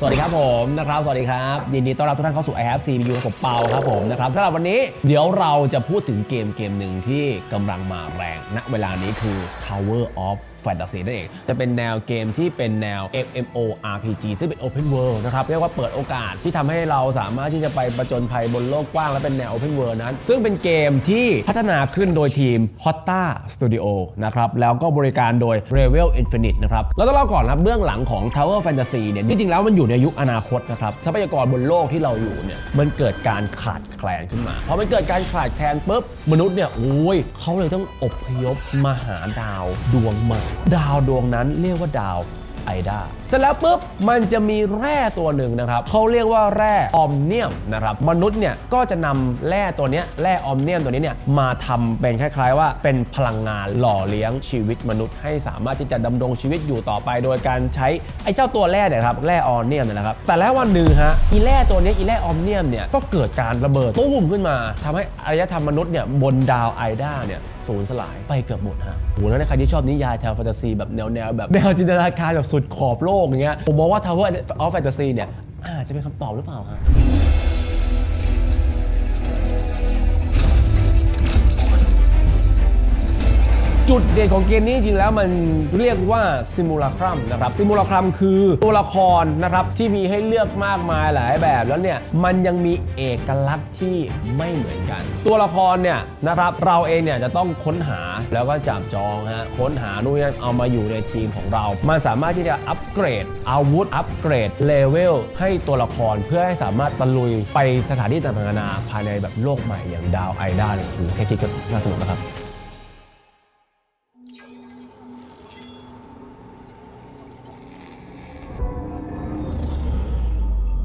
สวัสดีครับผมนะครับ สวัสดีครับ ยินดีต้อนรับทุกท่านเข้าสู่ i have c อยู่กับผมเปาครับผมนะครับสำหรับวันนี้เดี๋ยวเราจะพูดถึงเกมเกมหนึ่งที่กำลังมาแรงณเวลานี้คือ Tower of Fantasy นั่นเอง จะเป็นแนวเกมที่เป็นแนว MMO RPG ซึ่งเป็น Open World นะครับ เรียกว่าเปิดโอกาสที่ทำให้เราสามารถที่จะไปประจนภัยบนโลกกว้าง และเป็นแนว Open World นั้น ซึ่งเป็นเกมที่พัฒนาขึ้นโดยทีม Hotta Studio นะครับ แล้วก็บริการโดย Revel Infinite นะครับแล้วต้องเล่าก่อนนะเบื้องหลังของ Tower Fantasy เนี่ยที่จริงแล้วมันอยู่ในยุคอนาคตนะครับทรัพยากรบนโลกที่เราอยู่เนี่ยมันเกิดการขาดแคลนขึ้นมาพอมันเกิดการขาดแคลนปุ๊บมนุษย์เนี่ยโอ้ยเขาเลยต้องอพยพมาหาดาวดวงใหม่ดาวดวงนั้นเรียกว่าดาวไอดาเสร็จแล้วปุ๊บมันจะมีแร่ตัวหนึ่งนะครับเขาเรียกว่าแร่ออมเนียมนะครับมนุษย์เนี่ยก็จะนำแร่ตัวนี้แร่ออมเนียมตัวนี้เนี่ยมาทำเป็นคล้าย ๆ ว่าเป็นพลังงานหล่อเลี้ยงชีวิตมนุษย์ ให้สามารถที่จะดำรงชีวิตอยู่ต่อไป โดยการใช้ไอ้เจ้าตัวแร่เนี่ยครับแร่ออมเนียมเนี่ยนะครับแต่แล้ววันหนึ่งฮะอีแร่ตัวนี้อีแร่ออมเนียมเนี่ยก็เกิดการระเบิดตุ้มขึ้นมาทำให้อารยธรรมมนุษย์เนี่ยบนดาวไอดาเนี่ย สูญสลายไปเกือบหมดฮะโหแล้วใครที่ชอบนิยายแนวแฟนตาซีแบบแนวแนวแบบแนวจินตนาการแบบสุดขอบโลกอย่างเงี้ยผมมองว่า Tower of Fantasy เนี่ยอาจจะเป็นคำตอบหรือเปล่าฮะ จุดเด่นของเกมนี้จริงๆแล้วมันเรียกว่าซิมูล a ครัมนะครับซิมูล a ครัมคือตัวละครนะครับที่มีให้เลือกมากมายหลายแบบแล้วเนี่ยมันยังมีเอกลักษณ์ที่ไม่เหมือนกัน ตัวละครเนี่ยนะครับเราเองเนี่ยจะต้องค้นหาแล้วก็จับจองฮะค้นหานู่นนี่เอามาอยู่ในทีมของเรา มันสามารถที่จะอัปเกรดอาวุธอัปเกรดเลเวลให้ตัวละครเพื่อให้สามารถตะลุยไปสถานที่ต่างๆนานาภายในแบบโลกใหม่อย่างดาวไอดาเลยโอ้โหแค่คิดก็น่าสนุกนะครับ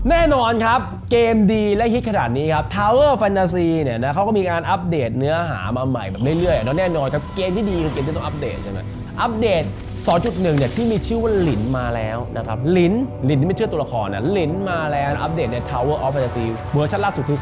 แน่นอนครับ เกมดีและฮิตขนาดนี้ครับ Tower Fantasy เนี่ยนะเขาก็มีการอัปเดตเนื้อหามาใหม่แบบเรื่อยๆแล้วแน่นอนครับเกมที่ดีคือเกมที่ต้องอัปเดตใช่ไหมอัปเดต 2.1 เนี่ยที่มีชื่อว่าหลินมาแล้วนะครับหลินหลินที่ไม่เชื่อตัวละครนะหลินมาแล้วอัปเดตใน Tower of Fantasy เวอร์ชันล่าสุดคือ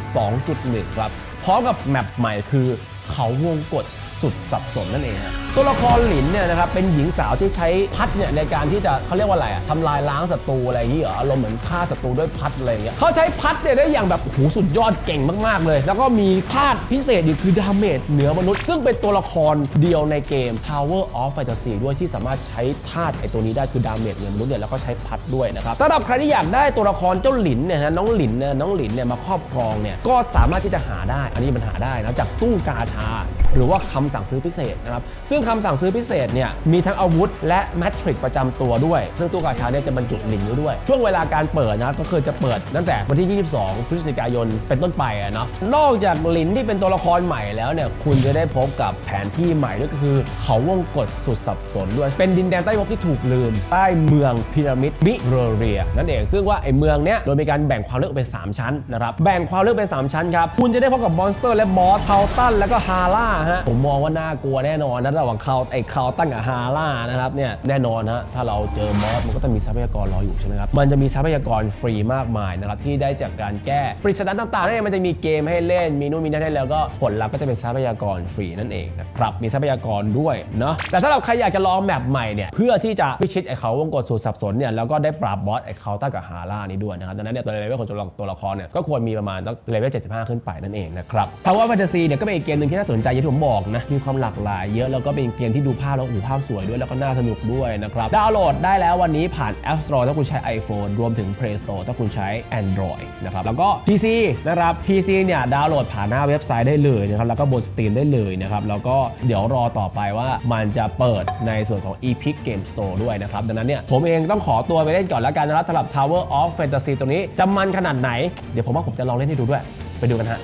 2.1 ครับพร้อมกับแมปใหม่คือเขาวงกฏ สุดสับสนนั่นเองตัวละครหลินเนี่ยนะครับเป็นหญิงสาวที่ใช้พัดเนี่ยในการที่จะเขาเรียกว่าอะไรอะทำลายล้างศัตรูอะไรอย่างนี้เหรออารมณ์เหมือนฆ่าศัตรูด้วยพัดอะไรอย่างเงี้ยเขาใช้พัดเนี่ยได้อย่างแบบโอ้โหสุดยอดเก่งมากๆเลย แล้วก็มีธาตุพิเศษอีกคือดาเมจเหนือมนุษย์ ซึ่งเป็นตัวละครเดียวในเกม Tower of Fantasy ด้วยที่สามารถใช้ธาตุไอตัวนี้ได้คือดาเมจเหนือมนุษย์เนี่ยแล้วก็ใช้พัดด้วยนะครับสำหรับใครที่อยากได้ตัวละครเจ้าหลินเนี่ยนะน้องหลินเนี่ยน้องหลินเนี่ยมาครอบครองเนี่ยก็สามารถที่จะหาได้ อันนี้มันหาได้นะจากตู้กาชา หรือว่าคำสั่งซื้อพิเศษนะครับซึ่งคำสั่งซื้อพิเศษเนี่ยมีทั้งอาวุธ และแมทริกประจำตัวด้วย ซึ่งตู้กาชาเนี่ยจะบรรจุหลินอยู่ด้วย ช่วงเวลาการเปิดนะก็คือจะเปิดตั้งแต่วันที่ 22 พฤศจิกายนเป็นต้นไปอะเนาะนอกจากหลินที่เป็นตัวละครใหม่แล้วเนี่ยคุณจะได้พบกับแผนที่ใหม่ก็คือ เขาวงกฏสุดสับสนด้วย เป็นดินแดนใต้ภพที่ถูกลืม ใต้เมืองพีระมิดมิเรเรีย นั่นเองซึ่งว่าไอ้เมืองเนี้ยโดยมีการแบ่งความลึกเป็น 3 ชั้นนะครับแบ่งความลึกเป็น 3 ชั้นครับคุณจะได้พบกับมอนสเตอร์และบอสเคาตันแล้วก็ฮาร่าฮะผมมองว่าน่ากลัวแน่นอนนะระหว่างเคาไอ้เคาตันกับฮาร่านะครับเนี่ยแน่นอนฮะถ้าเราเจอบอสมันก็ต้องมีทรัพยากรรออยู่ใช่ไหมครับมันจะมีทรัพยากรฟรีมากมายนะครับที่ได้จากการแก้ปริศนาต่างๆนั่นเองมันจะมีเกมให้เล่นมีนู่นมีนั่นให้แล้วก็ผลลัพธ์ก็จะเป็นทรัพยากรฟรีนั่นเองนะครับมีทรัพยากรด้วยเนาะแต่สำหรับใครอยากจะลองแมปใหม่เนี่ยเพื่อที่จะพิชิตไอ้เขาวงกฏสูตรสับสนเนี่ยแล้วก็ได้ปราบบอสไอ้เขาตั้งกับฮาร่านี้ด้วยนะครับดังนั้นเนี่ยตัวเลเวลของตัวละตัวละครเนี่ยก็ควรมีประมาณต้องเลเวล75 ขึ้นไปนั่นเองนะครับเพราะว่าแฟนตาซีเนี่ยก็เป็นอีกเกมหนึ่งที่น่าสนใจอย่างที่ผมบอกนะมีความหลากหลายเยอะแล้วก็เป็นเกมที่ดูภาพแล้วโอ้ภาพสวยด้วยแล้วก็น่าสนุกด้วยนะครับดาวน์โหลดได้แล้ววันนี้ผ่าน App Store ถ้าคุณใช้ iPhone รวมถึง Play Store ถ้าคุณใช้ Android นะครับแล้วก็ PC นะครับ PC เนี่ยดาวน์โหลดผ่านหน้าเว็บไซต์ได้เลยนะครับแล้วก็บนสตรีมได้เลยนะครับแล้วก็เดี๋ยวรอต่อไปว่ามันจะเปิดในส่วนของ Epic Game Store ด้วยนะครับดังนั้นเนี่ยผมเองต้องขอตัวไปเล่นก่อนแล้วกันนะครับสำหรับ Tower of Fantasy ตัวนี้จะมันขนาดไหน เดี๋ยวผมว่าผมจะลองเล่นให้ดูด้วย ไปดูกันฮะ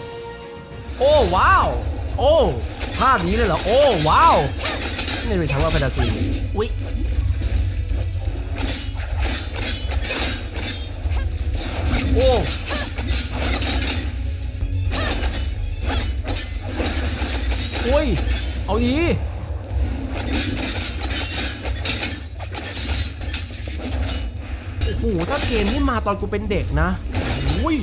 โอ้ว้าว โอ้ ภาพนี้เลยเหรอ โอ้ ว้าว นี่เป็นทั้งว่าแฟนตาซีอุ๊ยโอ้อุ้ย เอาดีโอ้โห ถ้าเกมนี้มาตอนกูเป็นเด็กนะอุ้ย